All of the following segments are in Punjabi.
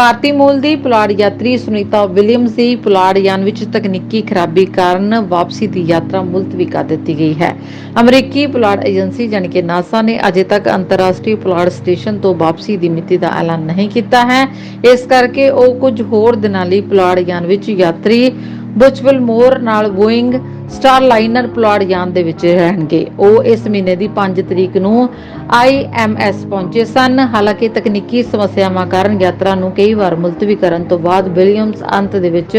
ਭਾਰਤੀ ਮੂਲ ਦੀ ਪੁਲਾੜ ਯਾਤਰੀ ਸੁਨੀਤਾ ਵਿਲੀਅਮਸ ਦੀ ਪੁਲਾੜ ਯਾਨ ਵਿੱਚ ਤਕਨੀਕੀ ਖਰਾਬੀ ਕਾਰਨ ਵਾਪਸੀ ਦੀ ਯਾਤਰਾ ਮੁਲਤਵੀ ਕਰ ਦਿੱਤੀ ਗਈ ਹੈ। ਅਮਰੀਕੀ ਪੁਲਾੜ ਏਜੰਸੀ ਜਾਣੀ ਕਿ ਨਾਸਾ ਨੇ ਅਜੇ ਤੱਕ ਅੰਤਰਰਾਸ਼ਟਰੀ ਪੁਲਾੜ ਸਟੇਸ਼ਨ ਤੋਂ ਵਾਪਸੀ ਦੀ ਮਿਤੀ ਦਾ ਐਲਾਨ ਨਹੀਂ ਕੀਤਾ ਹੈ। ਇਸ ਕਰਕੇ ਉਹ ਕੁਝ ਹੋਰ ਦਿਨਾਂ ਲਈ ਪੁਲਾੜ ਯਾਨ ਵਿੱਚ ਯਾਤਰੀ ਬੁਚਵਲ ਮੋਰ ਨਾਲ ਬੋਇੰਗ ਸਟਾਰਲਾਈਨਰ ਪੁਲਾੜ ਯਾਨ ਦੇ ਵਿੱਚ ਰਹਿਣਗੇ। ਉਹ ਇਸ ਮਹੀਨੇ ਦੀ 5 ਤਰੀਕ ਨੂੰ ਆਈਐਮਐਸ ਪਹੁੰਚੇ ਸਨ। ਹਾਲਾਂਕਿ ਤਕਨੀਕੀ ਸਮੱਸਿਆਵਾਂ ਕਾਰਨ ਯਾਤਰਾ ਨੂੰ ਕਈ ਵਾਰ ਮੁਲਤਵੀ ਕਰਨ ਤੋਂ ਬਾਅਦ ਵਿਲੀਅਮਸ ਅੰਤ ਦੇ ਵਿੱਚ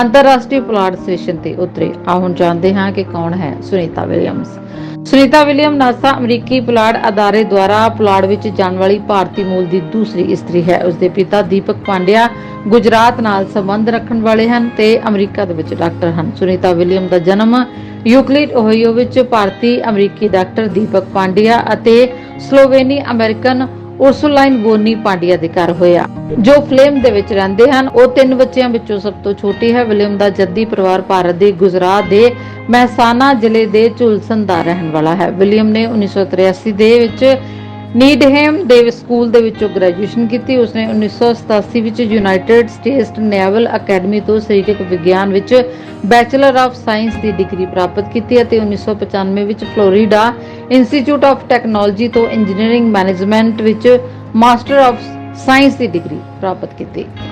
ਅੰਤਰਰਾਸ਼ਟਰੀ ਪਲਾਟ ਸਟੇਸ਼ਨ ਤੇ ਉਤਰੇ। ਆਓ ਹੁਣ ਜਾਣਦੇ ਹਾਂ ਕਿ ਕੌਣ ਹੈ Sunita Williams Sunita William NASA ਅਮਰੀਕੀ ਪੁਲਾੜ ਅਦਾਰੇ ਦੁਆਰਾ ਪੁਲਾੜ ਵਿੱਚ ਜਾਣ ਵਾਲੀ ਭਾਰਤੀ ਮੂਲ ਦੀ ਦੂਸਰੀ ਇਸਤਰੀ ਹੈ। ਉਸਦੇ ਪਿਤਾ ਦੀਪਕ ਪਾਂਡਿਆ ਗੁਜਰਾਤ ਨਾਲ ਸੰਬੰਧ ਰੱਖਣ ਵਾਲੇ ਹਨ ਤੇ ਅਮਰੀਕਾ ਦੇ ਵਿੱਚ ਡਾਕਟਰ ਹਨ। ਸੁਨੀਤਾ ਵਿਲੀਅਮ ਦਾ ਜਨਮ ਯੂਕਲਿਡ ਓਹਾਈਓ ਵਿੱਚ ਭਾਰਤੀ ਅਮਰੀਕੀ ਡਾਕਟਰ ਦੀਪਕ ਪਾਂਡਿਆ ਅਤੇ Slovene American Ursuline Bonnie Pandya ਦੇ ਘਰ ਹੋਇਆ। ਜੋ ਫਲੇਮ ਦੇ ਵਿੱਚ ਰਹਿੰਦੇ ਹਨ, ਉਹ ਤਿੰਨ ਬੱਚਿਆਂ ਵਿੱਚੋਂ ਸਭ ਤੋਂ ਛੋਟੀ ਹੈ। ਵਿਲੀਅਮ ਦਾ ਜੱਦੀ ਪਰਿਵਾਰ ਭਾਰਤ ਦੇ ਗੁਜਰਾਤ ਦੇ ਮਹਿਸਾਨਾ ਜ਼ਿਲ੍ਹੇ ਦੇ ਝੁਲਸਨ ਦਾ ਰਹਿਣ ਵਾਲਾ ਹੈ। ਵਿਲੀਅਮ ਨੇ 1983 ਦੇ ਵਿੱਚ ਨੀਡਹੇਮ ਦੇ ਸਕੂਲ ਦੇ ਵਿੱਚੋਂ ਗ੍ਰੈਜੂਏਸ਼ਨ ਕੀਤੀ। ਉਸਨੇ 1987 ਵਿੱਚ ਯੂਨਾਈਟਿਡ ਸਟੇਟਸ ਨੇਵਲ ਅਕੈਡਮੀ ਤੋਂ ਸਰੀਰਕ ਵਿਗਿਆਨ ਵਿੱਚ ਬੈਚਲਰ ਆਫ ਸਾਇੰਸ ਦੀ ਡਿਗਰੀ ਪ੍ਰਾਪਤ ਕੀਤੀ ਅਤੇ 1995 ਵਿੱਚ ਫਲੋਰੀਡਾ ਇੰਸਟੀਚਿਊਟ ਆਫ ਟੈਕਨੋਲੋਜੀ ਤੋਂ ਇੰਜੀਨੀਅਰਿੰਗ ਮੈਨੇਜਮੈਂਟ ਵਿੱਚ ਮਾਸਟਰ ਆਫ ਸਾਇੰਸ ਦੀ ਡਿਗਰੀ ਪ੍ਰਾਪਤ ਕੀਤੀ।